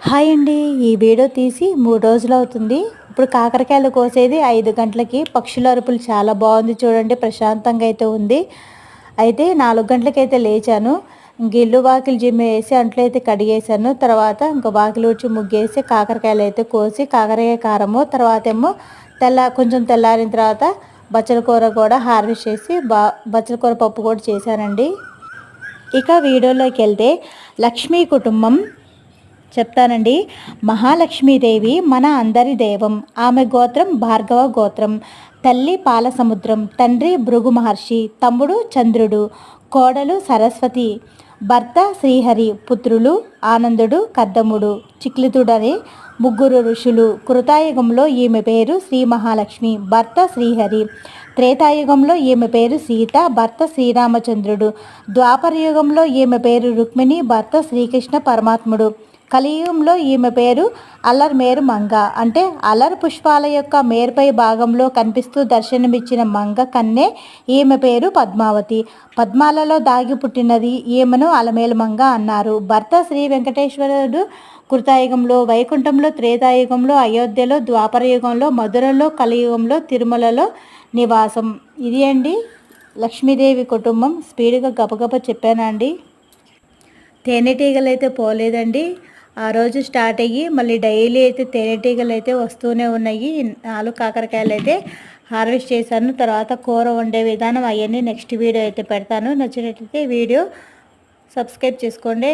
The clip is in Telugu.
హాయ్ అండి. ఈ వీడియో తీసి మూడు రోజులు అవుతుంది. ఇప్పుడు కాకరకాయలు కోసేది ఐదు గంటలకి. పక్షుల అరుపులు చాలా బాగుంది చూడండి. ప్రశాంతంగా అయితే ఉంది. అయితే నాలుగు గంటలకైతే లేచాను. గిల్లు వాకిలు జిమ్ వేసి అంట్లో అయితే కడిగేసాను తర్వాత ఇంకా వాకిలు ఊడ్చి ముగ్గేసి కాకరకాయలు అయితే కోసి కాకరకాయ కారము తర్వాత ఏమో తెల్ల కొంచెం తెల్లారిన తర్వాత బచ్చల కూర కూడా హార్వెస్ట్ చేసి బా బచ్చల కూర పప్పు కూడా చేశానండి. ఇక వీడియోలోకి వెళ్తే లక్ష్మీ కుటుంబం. చెప్తానండి. మహాలక్ష్మీదేవి మన అందరి దైవం. ఆమె గోత్రం భార్గవ గోత్రం. తల్లి పాలసముద్రం. తండ్రి భృగు మహర్షి. తమ్ముడు చంద్రుడు. కోడలు సరస్వతి. భర్త శ్రీహరి. పుత్రులు ఆనందుడు కద్దముడు చిక్లితుడని ముగ్గురు ఋషులు. కృతాయుగంలో ఈమె పేరు శ్రీ మహాలక్ష్మి. భర్త శ్రీహరి. త్రేతాయుగంలో ఈమె పేరు సీత. భర్త శ్రీరామచంద్రుడు. ద్వాపర యుగంలో ఈమె పేరు రుక్మిణి. భర్త శ్రీకృష్ణ పరమాత్ముడు. కలియుగంలో ఈమె పేరు అల్లర్ మేరు మంగ. అంటే అల్లర్ పుష్పాల యొక్క మేరుపై భాగంలో కనిపిస్తూ దర్శనమిచ్చిన మంగ కన్నే ఈమె పేరు పద్మావతి. పద్మాలలో దాగి పుట్టినది ఈమెను అలమేలు మంగ అన్నారు. భర్త శ్రీ వెంకటేశ్వరుడు కృతాయుగంలో వైకుంఠంలో త్రేతాయుగంలో అయోధ్యలో ద్వాపర యుగంలో మధురలో కలియుగంలో తిరుమలలో నివాసం. ఇది అండి లక్ష్మీదేవి కుటుంబం. స్పీడ్గా గబగబ చెప్పానండి. తేనెటీగలు అయితే పోలేదండి. ఆ రోజు స్టార్ట్ అయ్యి మళ్ళీ డైలీ అయితే తేనెటీగలు అయితే వస్తూనే ఉన్నాయి. నాలుగు కాకరకాయలు అయితే హార్వెస్ట్ చేశాను. తర్వాత కూర వండే విధానం అవన్నీ నెక్స్ట్ వీడియో అయితే పెడతాను. నచ్చినట్లయితే వీడియో సబ్స్క్రైబ్ చేసుకోండి.